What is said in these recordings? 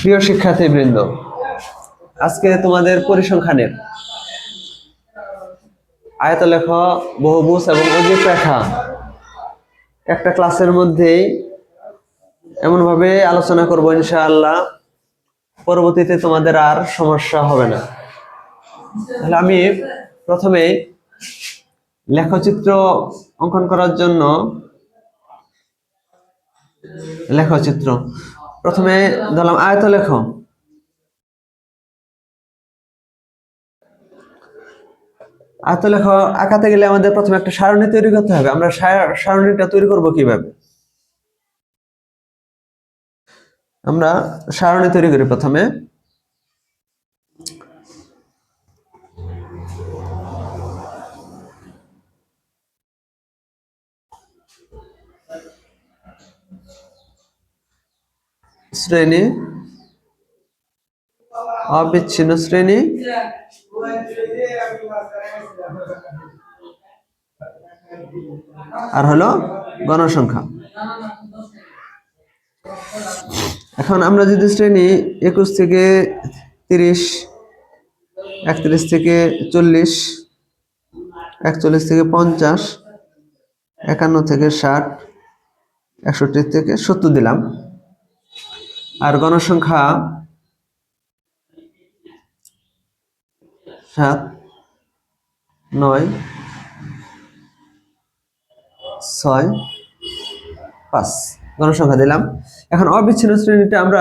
প্রিয় শিক্ষার্থীবৃন্দ, আজকে তোমাদের পরিসংখ্যানের আয়তলেখ, বহুভুজ এবং অজীব রেখা একটা ক্লাসের মধ্যেই এমনভাবে আলোচনা করব ইনশাআল্লাহ। পরবর্তীতে তোমাদের আর সমস্যা হবে না। তাহলে আমি প্রথমে লেখচিত্র অঙ্কন করার জন্য লেখচিত্র প্রথমে ধরলাম আয়ত লেখ। আয়ত লেখ, আঁকাতে গেলে আমাদের প্রথমে একটা সারণী তৈরি করতে হবে। আমরা সার- সারণীটা তৈরি করব কীভাবে? আমরা সারণী তৈরি করি প্রথমে। শ্রেণি, অবিচ্ছিন্ন শ্রেণি। আর হলো গণসংখ্যা। এখন আমরা যদি শ্রেণি একুশ থেকে তিরিশ, একত্রিশ থেকে চল্লিশ, একচল্লিশ থেকে পঞ্চাশ, একান্ন থেকে ষাট, একষট্টি থেকে সত্তর দিলাম। আর গণসংখ্যা সাত, নয়, ছয়, পাঁচ। গণসংখ্যা দিলাম। এখন অবিচ্ছিন্ন শ্রেণীটা আমরা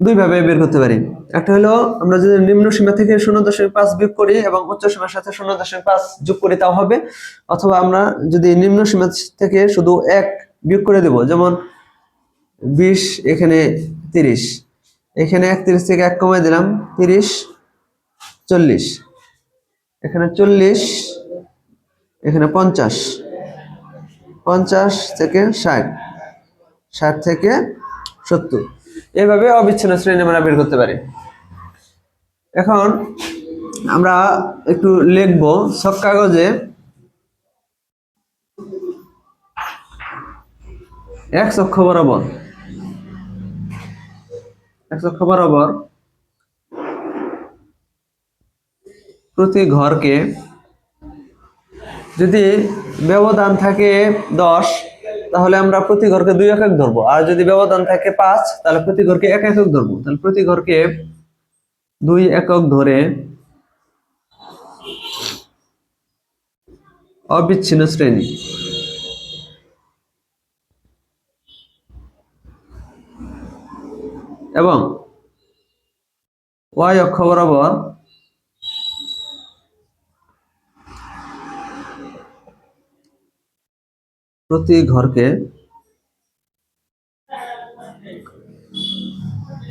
দুইভাবে বের করতে পারি। একটা হলো, আমরা যদি নিম্ন সীমা থেকে শূন্য দশমিক পাঁচ বিয়োগ করি এবং উচ্চ সীমার সাথে শূন্য দশমিক পাঁচ যোগ করি, তাও হবে। অথবা আমরা যদি নিম্ন সীমা থেকে শুধু এক বিয়োগ করে দেব, যেমন বিশ, এখানে তিরিশ। এখানে একত্রিশ থেকে এক কমাই দিলাম, তিরিশ, চল্লিশ। এখানে চল্লিশ, এখানে পঞ্চাশ। পঞ্চাশ থেকে ষাট। ষাট থেকে সত্তর। এভাবে অবিচ্ছিন্ন শ্রেণি আমরা বের করতে পারি। এখন আমরা একটু লিখব সব কাগজে এক অক্ষ বরাবর। এক অক্ষ বরাবর প্রতি ঘরকে যদি ব্যবধান থাকে দশ, তাহলে আমরা প্রতি ঘরকে দুই একক ধরবো। আর যদি ব্যবধান থাকে পাঁচ, তাহলে প্রতি ঘরকে এক একক ধরবো। তাহলে প্রতি ঘরকে দুই একক ধরে অবিচ্ছিন্ন শ্রেণি। এবং ওয়াই অক্ষ বরাবর প্রতি ঘরকে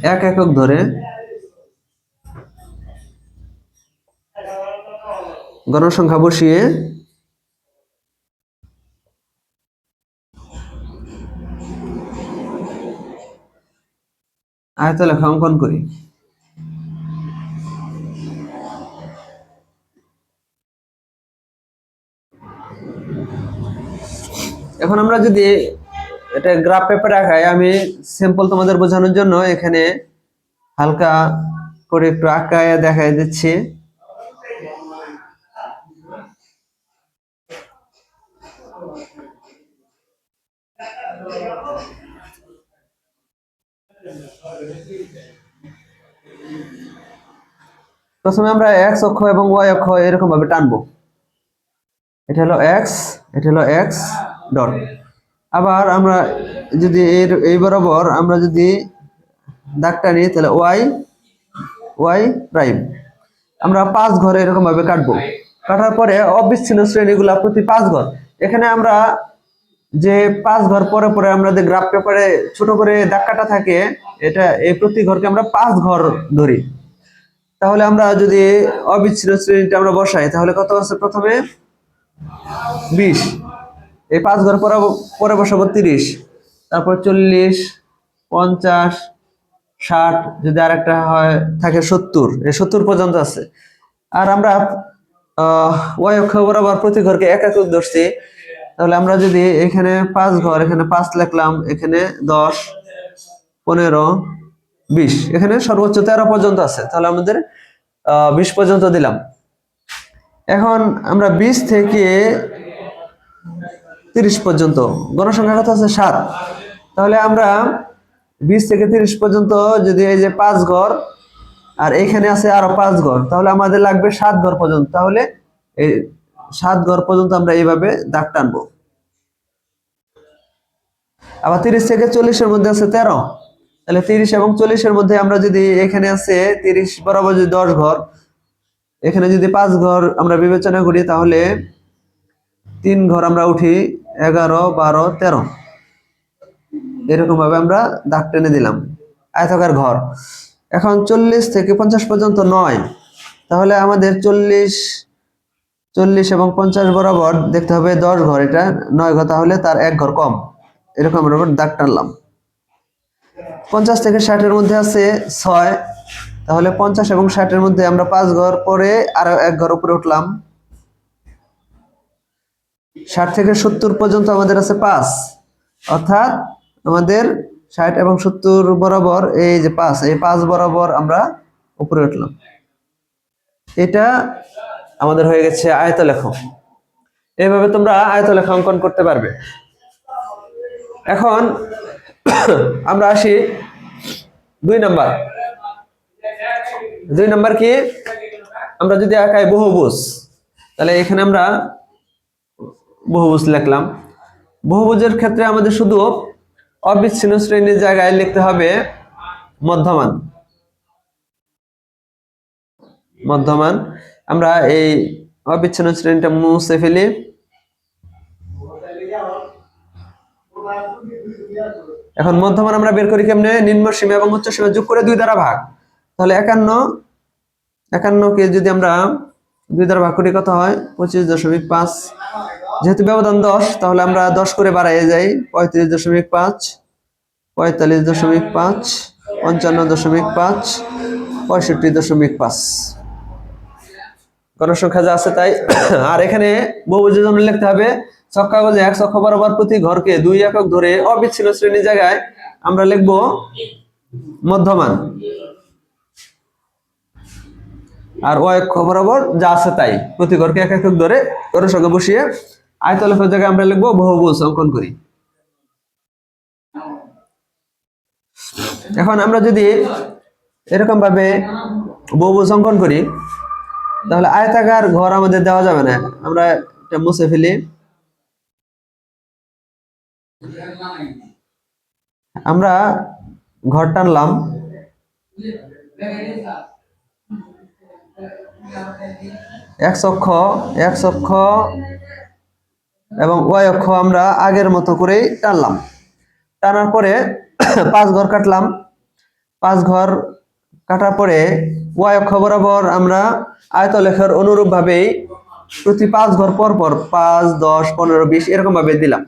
এক একক ধরে গণসংখ্যা বসিয়ে আয়তলেখা অঙ্কন করি? এখন আমরা যদি এটা গ্রাফ পেপার আঁকাই, আমি সিম্পল তোমাদের বোঝানোর জন্য এখানে হালকা করে একটু আঁকায় দেখাই দিচ্ছি। প্রথমে আমরা এক্স অক্ষ এবং ওয়াই অক্ষ এরকম ভাবে টানবো। এটা হলো এক্স এটা হলো এক্স ডট আবার আমরা যদি এর, এই বরাবর আমরা যদি দাগ টানি তাহলে ওয়াই ওয়াই প্রাইম আমরা পাঁচ ঘরে এরকম ভাবে কাটবো। কাটার পরে অবিচ্ছিন্ন শ্রেণীগুলা প্রতি পাঁচ ঘর। এখানে আমরা যে পাঁচ ঘর পরে পরে আমরা যে গ্রাফ পেপারে ছোট করে দাগ কাটা থাকে, এটা এই প্রতি ঘরকে আমরা পাঁচ ঘর ধরি। তাহলে আমরা যদি অবিচ্ছিন্ন শ্রেণীটা আমরা বসাই, তাহলে কত আছে প্রথমে? বিশ। এই পাঁচ ঘর পরে পরে বসাবো তিরিশ। তারপর চল্লিশ, পঞ্চাশ, ষাট, যদি আর একটা হয়, থাকে সত্তর। এই সত্তর পর্যন্ত আছে। আর আমরা ওয়াই অক্ষ বরাবর প্রতি ঘরকে এক একক ধরছি। তাহলে আমরা যদি এখানে পাঁচ ঘর, এখানে পাঁচ লিখলাম, এখানে দশ, পনেরো বিশ। এখানে সর্বোচ্চ তেরো পর্যন্ত আছে। তাহলে আমাদের বিশ পর্যন্ত দিলাম। এখন আমরা বিশ থেকে তিরিশ পর্যন্ত গণসংখ্যা কত আছে সাত। তাহলে আমরা বিশ থেকে তিরিশ পর্যন্ত যদি এই যে পাঁচ ঘর, আর এখানে আছে আরও পাঁচ ঘর, তাহলে আমাদের লাগবে সাত ঘর পর্যন্ত। তাহলে এই সাত ঘর পর্যন্ত আমরা এইভাবে দাগ টানবো। আবার তিরিশ থেকে চল্লিশের মধ্যে আছে তেরো। তাহলে তিরিশ এবং চল্লিশের মধ্যে আমরা যদি এখানে আছে তিরিশ বরাবর যদি দশ ঘর, এখানে যদি পাঁচ ঘর আমরা বিবেচনা করি, তাহলে তিন ঘর আমরা উঠি এগারো, বারো, তেরো। এরকমভাবে আমরা দাগ টেনে দিলাম। আয়তাকার ঘর। এখন চল্লিশ থেকে পঞ্চাশ পর্যন্ত নয়। তাহলে আমাদের চল্লিশ চল্লিশ এবং পঞ্চাশ বরাবর দেখতে হবে দশ ঘর, এটা নয় ঘর, তাহলে তার এক ঘর কম। এরকম আমরা দাগ টানলাম। পঞ্চাশ থেকে ষাটের মধ্যে আছে ছয়। তাহলে পঞ্চাশ এবং ষাটের মধ্যে আমরা পাঁচ ঘর পরে আরও এক ঘর উপরে উঠলাম। ষাট থেকে সত্তর পর্যন্ত আমাদের আছে পাঁচ। অর্থাৎ আমাদের ষাট এবং সত্তর বরাবর, এই যে পাঁচ, এই পাঁচ বরাবর আমরা উপরে উঠলাম। এটা আমাদের হয়ে গেছে আয়তলেখ। এইভাবে তোমরা আয়তলেখ অঙ্কন করতে পারবে। এখন আমরা আসি দুই নাম্বার। দুই নাম্বার কি? আমরা যদি আঁকাই বহুভুজ, তাহলে এখানে আমরা বহুভুজ লিখলাম। বহুভুজের ক্ষেত্রে আমাদের শুধু অবিচ্ছিন্ন শ্রেণির জায়গায় লিখতে হবে মধ্যমান। মধ্যমান। আমরা এই অবিচ্ছিন্ন শ্রেণীটা মুছে ফেলি। এখন মধ্যমান আমরা বের করি কেমনে? নিম্ন সীমা এবং উচ্চ সীমা যোগ করে দুই দ্বারা ভাগ। তাহলে একান্ন একান্নকে যদি আমরা দুই দ্বারা ভাগ করি কত হয়? পঁচিশ দশমিক পাঁচ। যেহেতু ব্যবধান দশ, তাহলে আমরা দশ করে বাড়াইয়ে যাই। পঁয়ত্রিশ দশমিক পাঁচ, পঁয়তাল্লিশ দশমিক পাঁচ, পঞ্চান্ন দশমিক পাঁচ, পঁয়ষট্টি দশমিক পাঁচ। গণসংখ্যা যা আছে তাই। আর এখানে জন্য লিখতে হবে। ছক কাগজে এক ছক্ষ বরাবর প্রতি ঘরকে দুই একক ধরে অবিচ্ছিন্ন শ্রেণির জায়গায় আমরা লিখব মধ্যমান। আর ও এক বরাবর যা আছে তাই। প্রতি ঘরকে এক একক ধরে ওর সঙ্গে বসিয়ে আয়তলেখের জায়গায় আমরা লিখব বহুভুজ অঙ্কন করি। এখন আমরা যদি এরকম ভাবে বহুভুজ অঙ্কন করি, তাহলে আয়তাকার ঘর আমাদের দেওয়া যাবে না। আমরা এটা মুছে ফেলি। আমরা ঘর টানলাম। এক অক্ষ এক অক্ষ এবং ওয়াই অক্ষ আমরা আগের মতো করেই টানলাম। টানার পরে পাঁচ ঘর কাটলাম। পাঁচ ঘর কাটার পরে ওয়াই অক্ষ বরাবর আমরা আয়তলেখের অনুরূপ ভাবেই প্রতি পাঁচ ঘর পর পর পাঁচ, দশ, পনেরো, বিশ এরকম ভাবে দিলাম।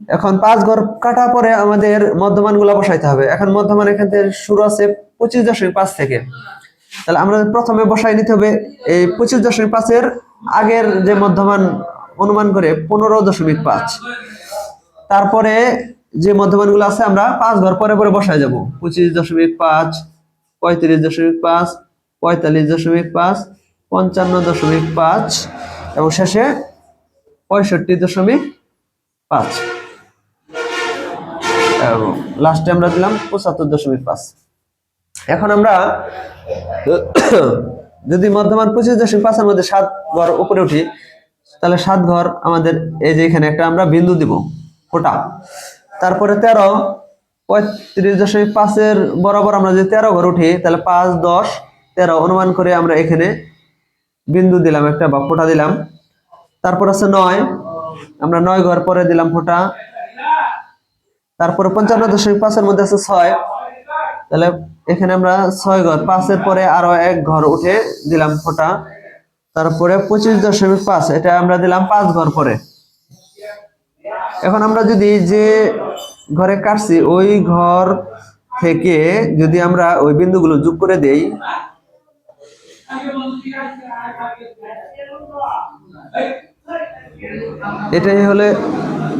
এখন পাঁচ ঘর কাটা পরে আমাদের মধ্যমানগুলা বসাইতে হবে। এখন মধ্যমান এখান থেকে শুরু আছে পঁচিশ দশমিক পাঁচ থেকে। তাহলে আমরা প্রথমে বসাই নিতে হবে এই পঁচিশ দশমিক পাঁচের আগের যে মধ্যমান অনুমান করে পনেরো দশমিক পাঁচ। তারপরে যে মধ্যমানগুলো আছে আমরা পাঁচ ঘর পরে পরে বসায় যাব। পঁচিশ দশমিক পাঁচ, পঁয়ত্রিশ দশমিক পাঁচ, পঁয়তাল্লিশ দশমিক পাঁচ, পঞ্চান্ন দশমিক পাঁচ এবং শেষে পঁয়ষট্টি দশমিক পাঁচ। লাস্টে আমরা দিলাম পঁচাত্তর দশমিক পাঁচ। এখন আমরা, যদি মধ্যমান পঁচিশ দশমিক পাঁচের মধ্যে সাত ঘর উপরে উঠি, তাহলে সাত ঘর আমাদের এই যে এখানে একটা আমরা বিন্দু দিব, ফোটা। তারপরে তেরো, পঁয়ত্রিশ দশমিক পাঁচের বরাবর আমরা যদি তেরো ঘর উঠি, তাহলে পাঁচ, দশ, তেরো অনুমান করে আমরা এখানে বিন্দু দিলাম একটা বা ফোটা দিলাম। তারপর আছে নয়, আমরা নয় ঘর পরে দিলাম ফোটা। তারপরে পঞ্চান্ন দশমিক পাঁচের মধ্যে আছে ছয়। তাহলে এখানে আমরা ছয় ঘর পাঁচের পরে আরও এক ঘর উঠে দিলাম ফোটা। তারপরে পঁচিশ দশমিক পাঁচ, এটা আমরা দিলাম পাঁচ ঘর পরে। এখন আমরা যদি যে ঘরে কাটছি, ওই ঘর থেকে যদি আমরা ওই বিন্দুগুলো যোগ করে দেই, এটাই হলে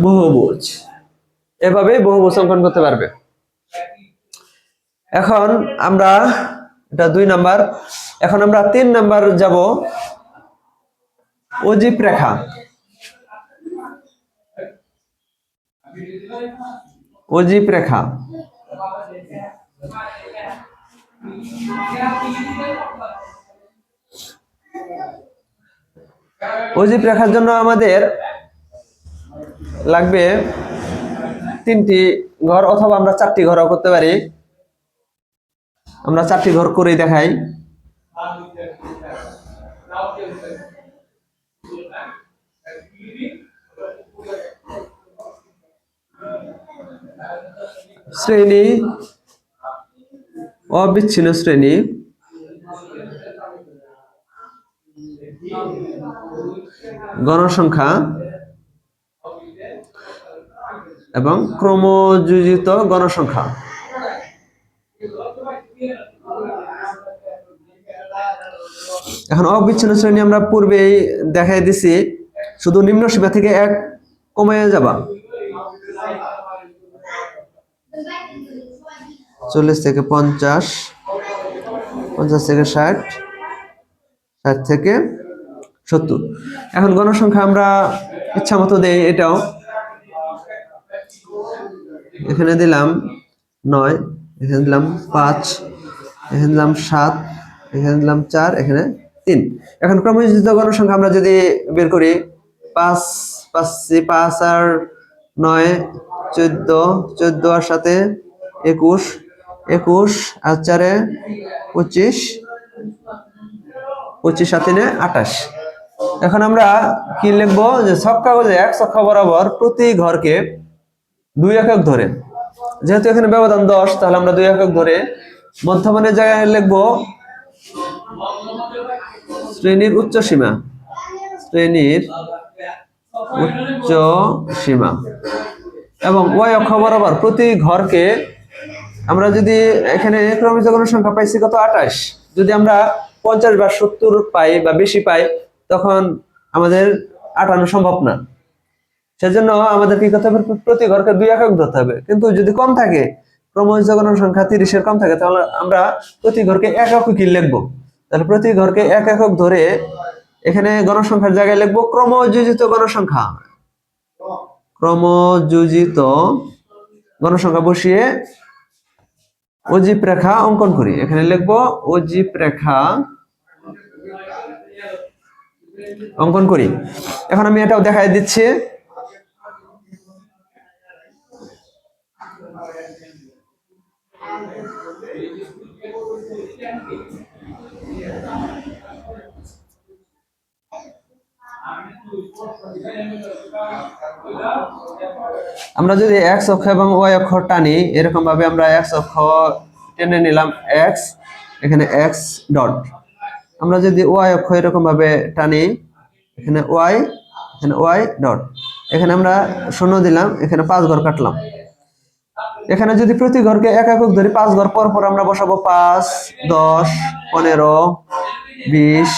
বহুভুজ। এভাবে বহুভুজ অঙ্কন করতে পারবে। এখন আমরা, এটা দুই নাম্বার, এখন আমরা তিন নাম্বার যাব অজীব রেখা। অজীব রেখা। অজীব রেখার জন্য আমাদের লাগবে তিনটি ঘর অথবা আমরা চারটি ঘরও করতে পারি। আমরা চারটি ঘর করে দেখাই। শ্রেণি, অবিচ্ছিন্ন শ্রেণি। গণসংখ্যা। এবং ক্রমযোজিত গণসংখ্যা। এখন অবিচ্ছিন্ন শ্রেণি আমরা পূর্বেই দেখাই দিছি, শুধু নিম্ন সীমা থেকে এক কমে যাবা। চল্লিশ থেকে পঞ্চাশ পঞ্চাশ থেকে ষাট ষাট থেকে সত্তর। এখন গণসংখ্যা আমরা ইচ্ছা মতো দেই এটাও। এখানে দিলাম নয়, এখানে দিলাম পাঁচ, এখানে দিলাম সাত, এখানে দিলাম চার, এখানে তিন। এখন ক্রমযোজিত গণসংখ্যা আমরা যদি বের করি, পাঁচ পাঁচ পাঁচ আর নয়, চোদ্দ চোদ্দ আর সাথে একুশ একুশ আর চারে পঁচিশ পঁচিশ আর তিনে আঠাশ। এখন আমরা কি লিখব যে সব কাগজে এক সক্ষা বরাবর প্রতি ঘরকে দুই একক ধরে। যেহেতু এখানে ব্যবধান দশ, তাহলে আমরা দুই একক ধরে মধ্যমানের জায়গায় লিখব শ্রেণির উচ্চ সীমা। শ্রেণির উচ্চ সীমা। এবং ওয়াই অক্ষ বরাবর প্রতি ঘরকে আমরা যদি এখানে ক্রমিত সংখ্যা পাইছি কত? আঠাশ। যদি আমরা পঞ্চাশ বা সত্তর পাই বা বেশি পাই, তখন আমাদের আটানো সম্ভব না। সেজন্য আমাদের কি করতে হবে, প্রতি ঘরকে দুই একক ধরতে হবে। কিন্তু যদি কম থাকে ক্রমযোজিত সংখ্যা তিরিশের কম থাকে, তাহলে আমরা প্রতি ঘরকে এক এককই লিখব। তাহলে প্রতি ঘরকে এক একক ধরে এখানে গণসংখ্যার জায়গায় লিখব ক্রমযোজিত গণসংখ্যা। ক্রমযোজিত গণসংখ্যা বসিয়ে অজীব রেখা অঙ্কন করি। এখানে লিখব অজীব রেখা অঙ্কন করি। এখন আমি এটাও দেখাই দিচ্ছি। আমরা যদি এক্স অক্ষ এবং ওয়াই অক্ষ টানি এরকম ভাবে আমরা এক্স অক্ষ টেনে নিলাম এক্স এখানে এক্স ডট। আমরা যদি ওয়াই অক্ষ এরকম ভাবে টানি, এখানে ওয়াই এখানে ওয়াই ডট। এখানে আমরা শূন্য দিলাম, এখানে পাঁচ ঘর কাটলাম। এখানে যদি প্রতি ঘরকে এক একক ধরি, পাঁচ ঘর পর পর আমরা বসাবো পাঁচ, দশ, পনেরো, বিশ,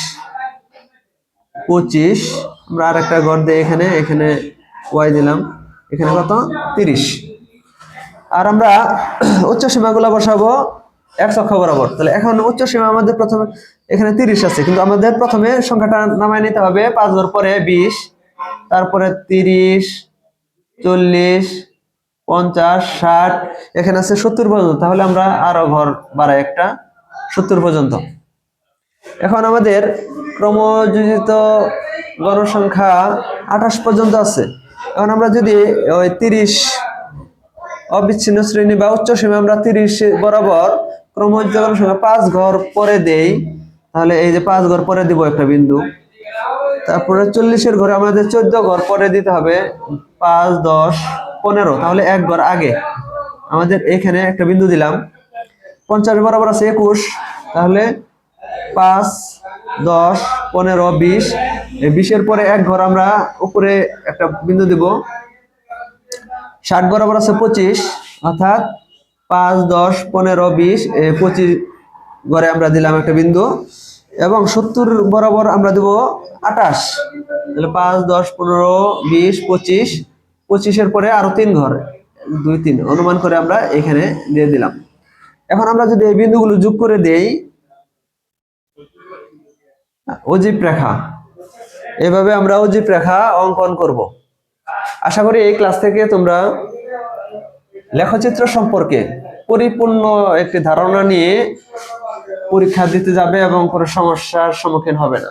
পঁচিশ। আমরা আর একটা ঘর দিয়ে এখানে এখানে ওয়াই দিলাম। এখানে কত? তিরিশ। আর আমরা উচ্চ সীমাগুলো বসাবো এক অক্ষ বরাবর। তাহলে এখন উচ্চ সীমা আমাদের প্রথমে, এখানে তিরিশ আছে, কিন্তু আমাদের প্রথমে সংখ্যাটা নামায় নিতে হবে পাঁচ ঘর পরে বিশ, তারপরে তিরিশ, চল্লিশ পঞ্চাশ, ষাট, এখানে আছে সত্তর পর্যন্ত। তাহলে আমরা আরও ঘর বাড়াই একটা, সত্তর পর্যন্ত। এখন আমাদের ক্রমযোজিত গণসংখ্যা আঠাশ পর্যন্ত আছে। এখন আমরা যদি ওই তিরিশ অবিচ্ছিন্ন শ্রেণি বা উচ্চ সীমা আমরা তিরিশ বরাবর ক্রমযোজিত গণসংখ্যা পাঁচ ঘর পরে দেই, তাহলে এই যে পাঁচ ঘর পরে দিব একটা বিন্দু। তারপরে চল্লিশের ঘরে আমাদের চোদ্দ ঘর পরে দিতে হবে, পাঁচ, দশ পনেরো, তাহলে এক আগে আমাদের এখানে একটা বিন্দু দিলাম। পঞ্চাশ বরাবর আছে একুশ, তাহলে পাঁচ, দশ, পনেরো, বিশ। বিশের পরে এক ঘর আমরা উপরে একটা বিন্দু দিব। ষাট বরাবর আছে পঁচিশ, অর্থাৎ পাঁচ, দশ, পনেরো, বিশ পঁচিশ ঘরে আমরা দিলাম একটা বিন্দু। এবং সত্তর বরাবর আমরা দেব আটাশ তাহলে পাঁচ, দশ, পনেরো, বিশ, পঁচিশ। পঁচিশের পরে আরও তিন ঘর, দুই, তিন অনুমান করে আমরা এখানে দিয়ে দিলাম। এখন আমরা যদি এই বিন্দুগুলো যোগ করে দেই, অজীব রেখা, এভাবে আমরা অজীব রেখা অঙ্কন করব। আশা করি এই ক্লাস থেকে তোমরা লেখচিত্র সম্পর্কে পরিপূর্ণ একটি ধারণা নিয়ে পরীক্ষা দিতে যাবে এবং কোনো সমস্যার সম্মুখীন হবে না।